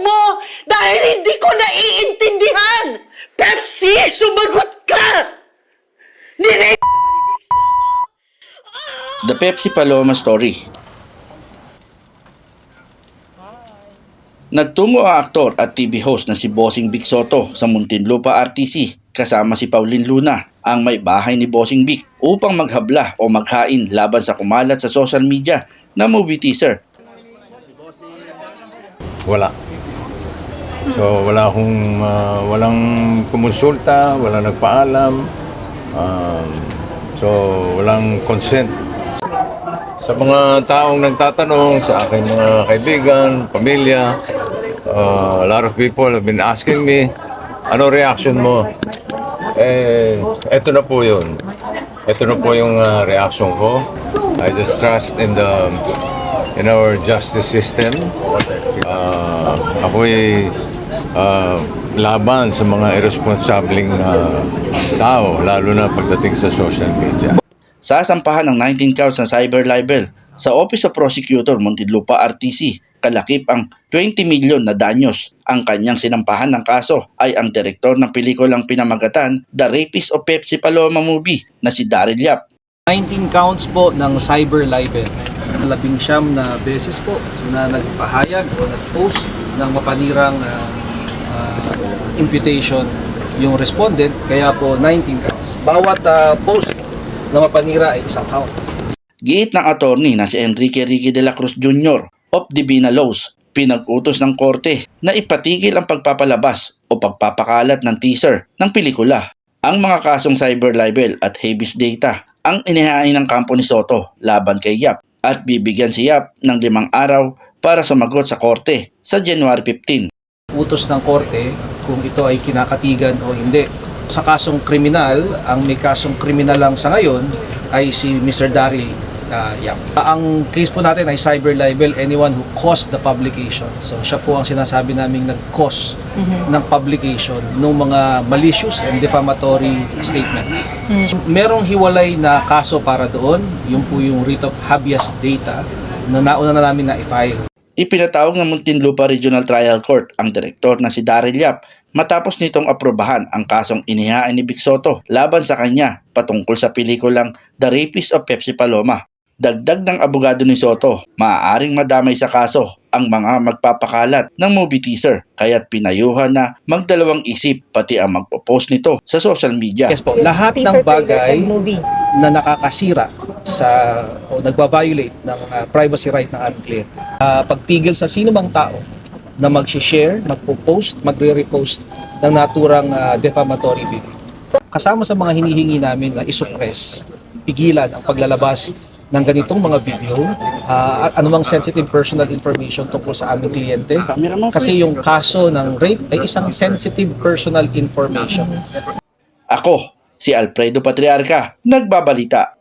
mo dahil hindi ko naiintindihan. Pepsi, sumagot ka! Nire... The Pepsi Paloma Story Nagtungo ang aktor at TV host na si Bossing Vic Soto sa Muntinlupa RTC kasama si Pauline Luna, ang may bahay ni Bossing Vic upang maghabla o maghain laban sa kumalat sa social media na movie teaser Wala. So wala akong ah, walang kumonsulta, walang nagpaalam. Um, so walang consent. Sa mga taong nagtatanong, sa aking mga kaibigan, pamilya, uh, a lot of people have been asking me, ano reaction mo? Eh, eto na po yun. Ito na po yung uh, reaction ko. I just trust in the in our justice system. Uh, ako'y uh, laban sa mga irresponsibleng uh, tao, lalo na pagdating sa social media. Sasampahan ng 19 counts na cyber libel sa Office of Prosecutor Muntinlupa RTC. Kalakip ang 20 milyon na danyos. Ang kanyang sinampahan ng kaso ay ang direktor ng pelikulang pinamagatan The Rapist of Pepsi Paloma movie na si Daryl Yap. 19 counts po ng cyber libel. Labing siyam na beses po na nagpahayag o nag-post ng mapanirang ah, ah, imputation yung respondent, kaya po 19 counts. Bawat ah, post na mapanira ay isang count. Giit ng attorney na si Enrique Ricky de la Cruz Jr. of Divina Laws, pinag-utos ng korte na ipatigil ang pagpapalabas o pagpapakalat ng teaser ng pelikula. Ang mga kasong cyber libel at habeas data ang inihain ng kampo ni Soto laban kay Yap at bibigyan si Yap ng limang araw para sumagot sa korte sa January 15. Utos ng korte kung ito ay kinakatigan o hindi. Sa kasong kriminal, ang may kasong kriminal lang sa ngayon ay si Mr. Daryl uh, Yap. Ang case po natin ay cyber libel, anyone who caused the publication. So siya po ang sinasabi naming nag-cause ng publication ng mga malicious and defamatory statements. So, merong hiwalay na kaso para doon, yung po yung writ of habeas data na nauna na namin na i-file. Ipinatawag ng Muntinlupa Regional Trial Court ang direktor na si Daryl Yap matapos nitong aprobahan ang kasong inihain ni Vic Soto laban sa kanya patungkol sa pelikulang The Rapist of Pepsi Paloma. Dagdag ng abogado ni Soto, maaaring madamay sa kaso ang mga magpapakalat ng movie teaser kaya't pinayuhan na magdalawang isip pati ang magpo-post nito sa social media. Yes po, lahat ng bagay na nakakasira sa o nagba-violate ng uh, privacy right ng aming kliyente. Uh, pagpigil sa sino mang tao na mag-share, magpo-post, magre-repost ng naturang uh, defamatory video. Kasama sa mga hinihingi namin na isuppress, pigilan ang paglalabas ng ganitong mga video, uh, anumang sensitive personal information tungkol sa aming kliyente. Kasi yung kaso ng rape ay isang sensitive personal information. Ako, si Alfredo Patriarca, nagbabalita